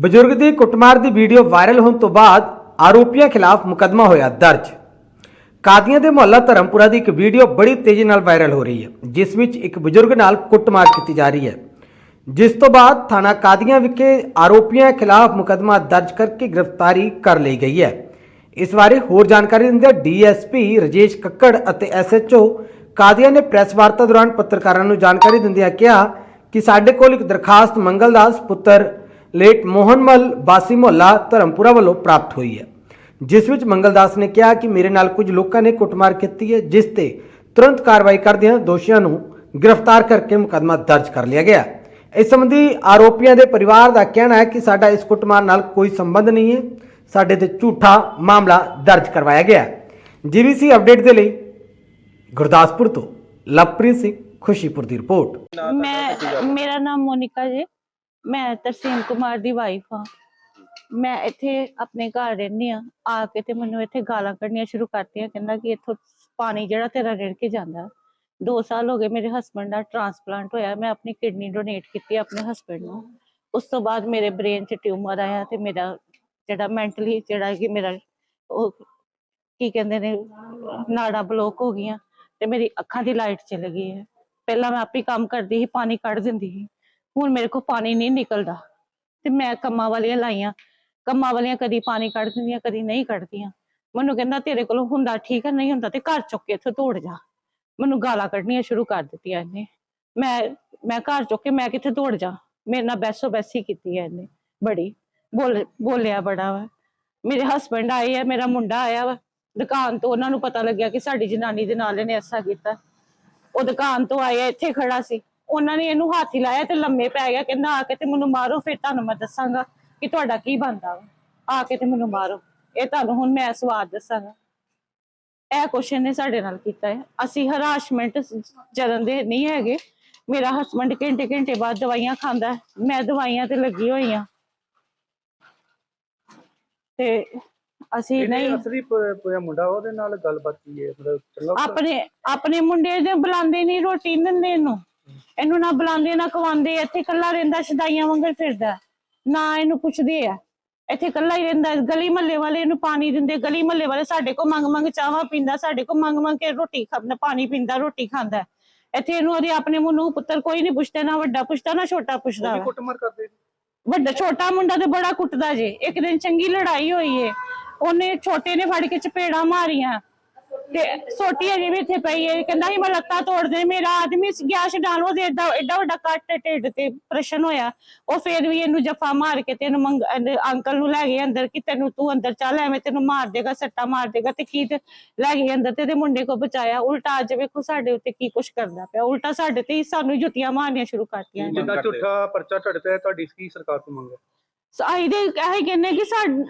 ਬਜ਼ੁਰਗ ਦੀ ਕੁੱਟਮਾਰ ਦੀ video viral ਹੋਣ ਤੋਂ ਬਾਅਦ ਆਰੋਪੀਆਂ ਖਿਲਾਫ ਮੁਕੱਦਮਾ ਹੋਇਆ ਦਰਜ। ਕਾਦੀਆਂ ਦੇ ਮੁਹੱਲਾ ਧਰਮਪੁਰਾ ਦੀ ਇੱਕ ਵੀਡੀਓ ਬੜੀ ਤੇਜ਼ੀ ਨਾਲ ਵਾਇਰਲ ਹੋ ਰਹੀ ਹੈ, ਜਿਸ ਵਿੱਚ ਇੱਕ ਬਜ਼ੁਰਗ ਨਾਲ ਕੁੱਟਮਾਰ ਕੀਤੀ ਜਾ ਰਹੀ ਹੈ। ਜਿਸ ਤੋਂ ਬਾਅਦ ਥਾਣਾ ਕਾਦੀਆਂ ਵਿਖੇ ਆਰੋਪੀਆਂ ਖਿਲਾਫ ਮੁਕੱਦਮਾ ਦਰਜ ਕਰਕੇ ਗ੍ਰਿਫਤਾਰੀ ਕਰ ਲਈ ਗਈ ਹੈ। ਇਸ ਬਾਰੇ ਹੋਰ ਜਾਣਕਾਰੀ ਦਿੰਦੇ ਡੀਐਸਪੀ ਰਜੇਸ਼ ਕੱਕੜ ਅਤੇ ਐਸਐਚਓ ਕਾਦੀਆਂ ਨੇ ਪ੍ਰੈਸ ਵਾਰਤਾ ਦੌਰਾਨ ਪੱਤਰਕਾਰਾਂ ਨੂੰ ਜਾਣਕਾਰੀ ਦਿੰਦਿਆਂ ਕਿਹਾ ਕਿ ਸਾਡੇ ਕੋਲ ਇੱਕ ਦਰਖਾਸਤ ਮੰਗਲਦਾਸ ਪੁੱਤਰ ਲੇਟ ਮੋਹਨਮਲ ਬਾਸੀ ਮੁਹੱਲਾ, ਧਰਮਪੁਰਾ ਵੱਲੋਂ ਪ੍ਰਾਪਤ ਹੋਈ ਹੈ। ਜਿਸ ਵਿੱਚ ਮੰਗਲਦਾਸ ਨੇ ਕਿਹਾ ਕਿ ਮੇਰੇ ਨਾਲ ਕੁਝ ਲੋਕਾਂ ਨੇ ਕੁੱਟਮਾਰ ਕੀਤੀ ਹੈ, ਜਿਸ ਤੇ ਤੁਰੰਤ ਕਾਰਵਾਈ ਕਰਦਿਆਂ ਦੋਸ਼ੀਆਂ ਨੂੰ ਗ੍ਰਿਫਤਾਰ ਕਰਕੇ ਮੁਕੱਦਮਾ ਦਰਜ ਕਰ ਲਿਆ ਗਿਆ। ਇਸ ਸੰਬੰਧੀ ਆਰੋਪੀਆਂ ਦੇ ਪਰਿਵਾਰ ਦਾ ਕਹਿਣਾ ਹੈ ਕਿ ਸਾਡਾ ਇਸ ਕੁੱਟਮਾਰ ਨਾਲ ਕੋਈ ਸੰਬੰਧ ਨਹੀਂ ਹੈ। ਸਾਡੇ ਤੇ ਝੂਠਾ ਮਾਮਲਾ ਦਰਜ ਕਰਵਾਇਆ ਗਿਆ ਜੀਬੀਸੀ ਅਪਡੇਟ ਦੇ ਲਈ ਗੁਰਦਾਸਪੁਰ ਤੋਂ ਲਵਪ੍ਰੀਤ ਸਿੰਘ ਖੁਸ਼ੀਪੁਰ ਦੀ ਰਿਪੋਰਟ। ਮੈਂ ਮੇਰਾ ਨਾਮ ਮੋਨਿਕਾ ਜੀ। ਮੈਂ ਤਰਸੀਮ ਕੁਮਾਰ ਦੀ ਵਾਈਫ ਹਾਂ। ਮੈਂ ਇੱਥੇ ਆਪਣੇ ਘਰ ਰਹਿੰਦੀ ਆ ਆ ਕੇ ਤੇ ਮੈਨੂੰ ਇੱਥੇ ਗਾਲਾਂ ਕੱਢਣੀਆਂ ਸ਼ੁਰੂ ਕਰਤੀਆਂ। ਕਹਿੰਦਾ ਕਿ ਇੱਥੋਂ ਪਾਣੀ ਜਿਹੜਾ ਤੇਰਾ ਰਿੜ ਕੇ ਜਾਂਦਾ। 2 ਸਾਲ ਹੋ ਗਏ ਮੇਰੇ ਹਸਬੰਡ ਦਾ ਟ੍ਰਾਂਸਪਲਾਂਟ ਹੋਇਆ। ਮੈਂ ਆਪਣੀ ਕਿਡਨੀ ਡੋਨੇਟ ਕੀਤੀ ਆਪਣੇ ਹਸਬੰਡ ਨੂੰ। ਉਸ ਤੋਂ ਬਾਅਦ ਮੇਰੇ ਬ੍ਰੇਨ 'ਚ ਟਿਊਮਰ ਆਇਆ ਤੇ ਮੇਰਾ ਜਿਹੜਾ ਮੈਂਟਲੀ ਜਿਹੜਾ ਕਿ ਮੇਰਾ ਉਹ ਕੀ ਕਹਿੰਦੇ ਨੇ, ਨਾੜਾ ਬਲੋਕ ਹੋ ਗਈਆਂ ਤੇ ਮੇਰੀ ਅੱਖਾਂ ਦੀ ਲਾਈਟ ਚਲ ਗਈ ਹੈ। ਪਹਿਲਾਂ ਮੈਂ ਆਪੇ ਕੰਮ ਕਰਦੀ ਸੀ, ਪਾਣੀ ਕੱਢ ਦਿੰਦੀ ਸੀ। ਹੁਣ ਮੇਰੇ ਕੋਲ ਪਾਣੀ ਨਹੀਂ ਨਿਕਲਦਾ। ਤੇ ਮੈਂ ਕੰਮਾਂ ਵਾਲੀਆਂ ਲਾਈਆਂ। ਕੰਮਾਂ ਵਾਲੀਆਂ ਕਦੀ ਪਾਣੀ ਕੱਢ ਦਿੰਦੀਆਂ, ਕਦੀ ਨਹੀਂ ਕੱਢਦੀਆਂ। ਮੈਨੂੰ ਕਹਿੰਦਾ, ਤੇਰੇ ਕੋਲ ਹੁੰਦਾ ਠੀਕ ਹੈ ਨਹੀਂ ਹੁੰਦਾ ਤੇ ਘਰ ਚੁੱਕ ਕੇ ਇੱਥੋਂ ਤੋੜ ਜਾ। ਮੈਨੂੰ ਗਾਲਾਂ ਕੱਢਣੀਆਂ ਸ਼ੁਰੂ ਕਰ ਦਿੱਤੀਆਂ ਇਹਨੇ। ਮੈਂ ਮੈਂ ਘਰ ਚੁੱਕ ਕੇ ਮੈਂ ਕਿੱਥੇ ਤੋੜ ਜਾ? ਮੇਰੇ ਨਾਲ ਬੈਸੋ ਬੈਸੀ ਕੀਤੀ ਹੈ ਇਹਨੇ, ਬੜੀ। ਬੋਲ, ਬੋਲਿਆ ਬੜਾ ਵਾ। ਮੇਰੇ ਹਸਬੰਡ ਆਏ ਆ, ਮੇਰਾ ਮੁੰਡਾ ਆਇਆ ਵਾ। ਦੁਕਾਨ ਤੋਂ ਉਹਨਾਂ ਨੂੰ ਪਤਾ ਲੱਗਿਆ ਕਿ ਸਾਡੀ ਜਨਾਨੀ ਦੇ ਨਾਲ ਇਹਨੇ ਐਸਾ ਕੀਤਾ। ਉਹ ਦੁਕਾਨ ਤੋਂ ਆਇਆ ਇੱਥੇ ਖੜਾ ਸੀ। ਉਹਨਾਂ ਨੇ ਇਹਨੂੰ ਹੱਥ ਹੀ ਲਾਇਆ ਤੇ ਲੰਮੇ ਪੈ ਗਿਆ ਕਹਿੰਦਾ ਆ ਕੇ ਤੇ ਮੈਨੂੰ ਮਾਰੋ ਫਿਰ ਤੁਹਾਨੂੰ ਮੈਂ ਦੱਸਾਂਗਾ ਕਿ ਤੁਹਾਡਾ ਕੀ ਬਣਦਾ ਵਾ। ਆ ਕੇ ਤੇ ਮੈਨੂੰ ਮਾਰੋ। ਇਹ ਤੁਹਾਨੂੰ ਹੁਣ ਮੈਂ ਸਵਾਦ ਦੱਸਾਂਗਾ। ਇਹ ਕੁਐਸਚਨ ਨੇ ਸਾਡੇ ਨਾਲ ਕੀਤਾ ਹੈ। ਅਸੀਂ ਹਰਾਸ਼ਮੈਂਟ ਜਰਨ ਦੇ ਨਹੀਂ ਹੈਗੇ। ਮੇਰਾ ਹਸਬੰਡ ਘੰਟੇ ਘੰਟੇ ਬਾਅਦ ਦਵਾਈਆਂ ਖਾਂਦਾ। ਮੈਂ ਦਵਾਈਆਂ ਤੇ ਲੱਗੀ ਹੋਈ ਆ ਤੇ ਅਸੀਂ ਨਹੀਂ ਅਸਲੀ ਪਿਆ ਮੁੰਡਾ ਉਹਦੇ ਨਾਲ ਗੱਲਬਾਤ ਕੀ ਹੈ? ਮਤਲਬ ਆਪਣੇ ਆਪਣੇ ਮੁੰਡੇ ਦੇ ਬੁਲਾਉਂਦੇ ਨਹੀਂ ਰੋਟੀ ਦਿੰਦੇ ਇਹਨੂੰ। ਇਹਨੂੰ ਨਾ ਬੁਲਾਉਂਦੇ ਨਾ ਖਵਾਉਂਦੇ ਇੱਥੇ ਇਕੱਲਾ ਰਹਿੰਦਾ ਸ਼ਦਾਈਆਂ ਵਾਂਗਰ ਫਿਰਦਾ। ਨਾ ਇਹਨੂੰ ਪੁੱਛਦੇ ਆ। ਇੱਥੇ ਇਕੱਲਾ ਹੀ ਰਹਿੰਦਾ ਗਲੀ ਮਹੱਲੇ ਵਾਲੇ ਇਹਨੂੰ ਪਾਣੀ ਦਿੰਦੇ। ਗਲੀ ਮਹੱਲੇ ਵਾਲੇ ਸਾਡੇ ਕੋ ਮੰਗ ਮੰਗ ਚਾਹਾਂ ਪੀਂਦਾ ਸਾਡੇ ਕੋ ਮੰਗ ਮੰਗ ਕੇ ਰੋਟੀ ਖਾਂਦਾ ਪਾਣੀ ਪੀਂਦਾ ਰੋਟੀ ਖਾਂਦਾ। ਇੱਥੇ ਇਹਨੂੰ ਉਹਦੇ ਆਪਣੇ ਮੂੰਹ ਨੂੰ ਪੁੱਤਰ ਕੋਈ ਨਹੀਂ ਪੁੱਛਦਾ ਨਾ ਵੱਡਾ ਪੁੱਛਦਾ ਨਾ ਛੋਟਾ ਪੁੱਛਦਾ ਉਹ ਵੀ ਵਾ। ਕੁੱਟਮਾਰ ਕਰਦੇ ਸੀ। ਵੱਡਾ ਛੋਟਾ ਮੁੰਡਾ ਤੇ ਬੜਾ ਕੁੱਟਦਾ ਜੇ। ਇੱਕ ਦਿਨ ਚੰਗੀ ਲੜਾਈ ਹੋਈ ਏ। ਉਹਨੇ ਛੋਟੇ ਨੇ ਫੜ ਕੇ ਚਪੇੜਾ ਮਾਰੀਆਂ। ਤੇ ਛੋਟੀ ਅਜੇ ਵੀ ਇੱਥੇ ਪਈ ਏ ਕਹਿੰਦਾ ਸੀ ਮੈਂ ਲੱਤਾਂ ਤੋੜ ਦੇ ਮੇਰਾ ਆਦਮੀ ਗਿਆ ਛਡਾਣ ਉਹਦੇ ਏਡਾ ਏਡਾ ਵੱਡਾ ਕੱਟ ਢਿੱਡ ਤੇ ਪ੍ਰਸ਼ਨ ਹੋਇਆ। ਉਹ ਫੇਰ ਵੀ ਇਹਨੂੰ ਜਫਾ ਮਾਰ ਕੇ ਤੈਨੂੰ ਮੰਗ ਅੰਕਲ ਨੂੰ ਲੈ ਗਏ ਅੰਦਰ ਕਿ ਤੈਨੂੰ ਤੂੰ ਅੰਦਰ ਚੱਲ ਐਵੇਂ ਤੈਨੂੰ ਮਾਰ ਦੇਗਾ ਸੱਟਾ ਮਾਰ ਦੇਗਾ ਤੇ ਕੀ ਲੈ ਗਏ ਅੰਦਰ ਤੇ ਇਹਦੇ ਮੁੰਡੇ ਕੋ ਬਚਾਇਆ। ਉਲਟਾ ਅੱਜ ਵੇਖੋ ਸਾਡੇ ਉੱਤੇ ਕੀ ਕੁਛ ਕਰਦਾ ਪਿਆ। ਉਲਟਾ ਸਾਡੇ ਤੇ ਹੀ ਸਾਨੂੰ ਜੁੱਤੀਆਂ ਮਾਰਨੀਆਂ ਸ਼ੁਰੂ ਕਰਤੀਆਂ। ਜਿੱਦਾਂ ਝੂਠਾ ਪਰਚਾ ਤੇ ਹੈ, ਤੁਹਾਡੀ ਕੀ ਸਰਕਾਰ ਤੋਂ ਮੰਗ ਹੈ? ਅਸੀਂ ਦੇ ਇਹ ਕਹਿੰਨੇ ਕਿ ਸਾਡ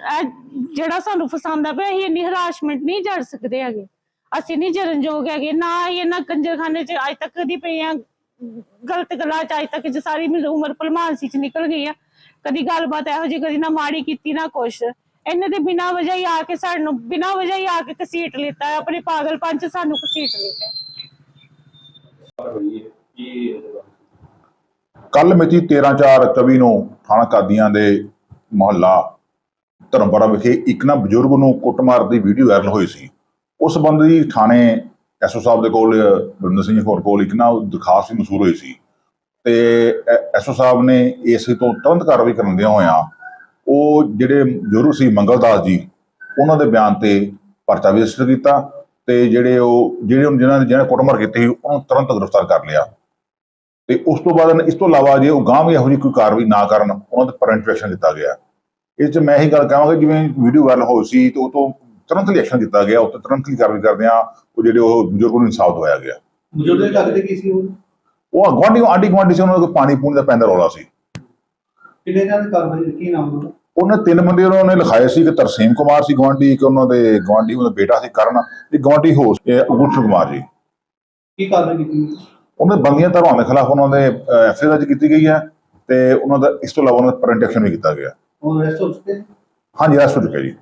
ਜਿਹੜਾ ਸਾਨੂੰ ਫਸਾਉਂਦਾ ਪਿਆ ਅਸੀਂ ਇੰਨੀ ਹਰਾਸ਼ਮੈਂਟ ਨਹੀਂ ਜੜ ਸਕਦੇ ਹੈਗੇ। ਅਸੀਂ ਨਹੀਂ ਜਰਨਯੋਗ ਹੈਗੇ ਨਾ ਹੀ ਇਹਨਾਂ ਕੰਜਰਖਾਨੇ 'ਚ ਅੱਜ ਤੱਕ ਦੀ ਪਈਆਂ ਗਲਤ ਗੱਲਾਂ 'ਚ ਅੱਜ ਤੱਕ ਜ ਸਾਰੀ ਮੇਰੀ ਉਮਰ ਭਲਮਾਨਸੀ 'ਚ ਨਿਕਲ ਗਈ ਆ। ਕਦੀ ਗੱਲਬਾਤ ਇਹੋ ਜਿਹੀ ਕਦੀ ਨਾ ਮਾੜੀ ਕੀਤੀ ਨਾ ਕੁਛ। ਇਹਨੇ ਤੇ ਬਿਨਾਂ ਵਜ੍ਹਾ ਹੀ ਆ ਕੇ ਸਾਨੂੰ ਬਿਨਾਂ ਵਜ੍ਹਾ ਹੀ ਆ ਕੇ ਕਸੀਟ ਲਿੱਤਾ ਹੈ, ਆਪਣੇ ਪਾਗਲਪਨ 'ਚ ਸਾਨੂੰ ਕਸੀਟ ਲਿੱਤਾ ਕੱਲ ਮਿਤੀ 13/4/24 ਨੂੰ ਥਾਣਾ ਕਾਦੀਆਂ ਦੇ ਮੁਹੱਲਾ ਧਰਮਪੁਰਾ ਵਿਖੇ ਇੱਕ ਨਾ ਬਜ਼ੁਰਗ ਨੂੰ ਕੁੱਟਮਾਰ ਦੀ ਵੀਡੀਓ ਵਾਇਰਲ ਹੋਈ ਸੀ। ਉਸ ਸੰਬੰਧੀ ਥਾਣੇ ਐਸਓ ਸਾਹਿਬ ਦੇ ਕੋਲ ਬਰਿੰਦਰ ਸਿੰਘ ਹੋਰ ਕੋਲ ਇੱਕ ਨਾ ਦਰਖਾਸਤ ਵੀ ਮਸੂਲ ਹੋਈ ਸੀ। ਤੇ ਐਸਓ ਸਾਹਿਬ ਨੇ ਇਸ ਤੋਂ ਤੁਰੰਤ ਕਾਰਵਾਈ ਕਰਨ ਦਿਆਂ ਹੋਇਆ ਉਹ ਜਿਹੜੇ ਬਜ਼ੁਰਗ ਸੀ ਮੰਗਲਦਾਸ ਜੀ ਉਹਨਾਂ ਦੇ ਬਿਆਨ ਤੇ ਪਰਚਾ ਵੀ ਰਜਿਸਟਰ ਕੀਤਾ ਤੇ ਜਿਹੜੇ ਉਹ ਜਿਹੜੇ ਜਿਹਨਾਂ ਨੇ ਜਿਹਨਾਂ ਕੁੱਟਮਾਰ ਕੀਤੀ ਸੀ, ਉਹਨੂੰ ਤੁਰੰਤ ਗ੍ਰਿਫਤਾਰ ਕਰ ਲਿਆ। ਤੇ ਉਸ ਤੋਂ ਬਾਅਦ ਇਸ ਤੋਂ ਇਲਾਵਾ ਜੇ ਉਹ ਗਾਂਹ ਵੀ ਇਹੋ ਜਿਹੀ ਕੋਈ ਕਾਰਵਾਈ ਨਾ ਕਰਨ ਉਹਨਾਂ ਤੇ ਪਰੈਂਟ ਐਕਸ਼ਨ ਦਿੱਤਾ ਗਿਆ। ਇਹ 'ਚ ਮੈਂ ਇਹੀ ਗੱਲ ਕਹਾਂਗਾ ਜਿਵੇਂ ਵੀਡੀਓ ਵਾਇਰਲ ਹੋਈ ਸੀ ਤੇ ਉਹ ਤੋਂ ਤੁਰੰਤ ਹੀ ਐਕਸ਼ਨ ਦਿੱਤਾ ਗਿਆ ਉਹ ਤੇ ਤੁਰੰਤ ਹੀ ਕਾਰਵਾਈ ਕਰਦੇ ਆ ਉਹ ਜਿਹੜੇ ਉਹ ਬਜ਼ੁਰਗ ਨੂੰ ਇਨਸਾਫ ਦਵਾਇਆ ਗਿਆ। ਬਜ਼ੁਰਗ ਦੇ ਘਰ ਦੇ ਕੀ ਸੀ ਉਹ? ਉਹ ਗੁਆਂਢੀ ਆਂਢੀ ਗੁਆਂਢੀ ਸੀ ਉਹਨਾਂ ਨੂੰ ਪਾਣੀ ਪੂਣੀ ਦਾ ਪੈਂਦਾ ਰੌਲਾ ਸੀ। ਕਿੰਨੇ ਜਣ ਦੇ ਕੀ ਨਾਮ ਉਹਦਾ? ਉਹਨੇ ਤਿੰਨ ਬੰਦੇ ਉਹਨਾਂ ਨੇ ਲਿਖਾਏ ਸੀ ਕਿ ਤਰਸੀਮ ਕੁਮਾਰ ਸੀ ਗੁਆਂਢੀ ਇੱਕ ਉਹਨਾਂ ਦੇ ਗੁਆਂਢੀ ਉਹਦਾ ਬੇਟਾ ਸੀ ਕਰਨ ਤੇ ਗੁਆਂਢੀ ਹੋ ਗੁਰਸ਼ਨ ਕੁਮਾਰ ਜੀ। ਕੀ ਕਾਰਵਾਈ ਕੀਤੀ ਉਹਨਾਂ? ਦੇ ਬੰਦੀਆਂ ਧਰਵਾਂ ਦੇ ਖਿਲਾਫ ਉਹਨਾਂ ਦੇ ਐਫਆਈਆਰ ਦਰਜ ਕੀਤੀ ਗਈ ਹੈ ਤੇ ਉਹਨਾਂ ਦਾ ਇਸ ਤੋਂ ਇਲਾਵਾ ਉਹਨਾਂ ਦਾ ਪਰੈਂਟ ਐਕਸ਼ਨ ਵੀ ਕੀਤਾ ਗਿਆ। ਉਹ ਰੈਸਟ ਹੋ ਚੁੱਕੇ? ਹਾਂਜੀ ਰੈਸਟ ਹੋ ਚੁੱਕਿਆ ਜੀ।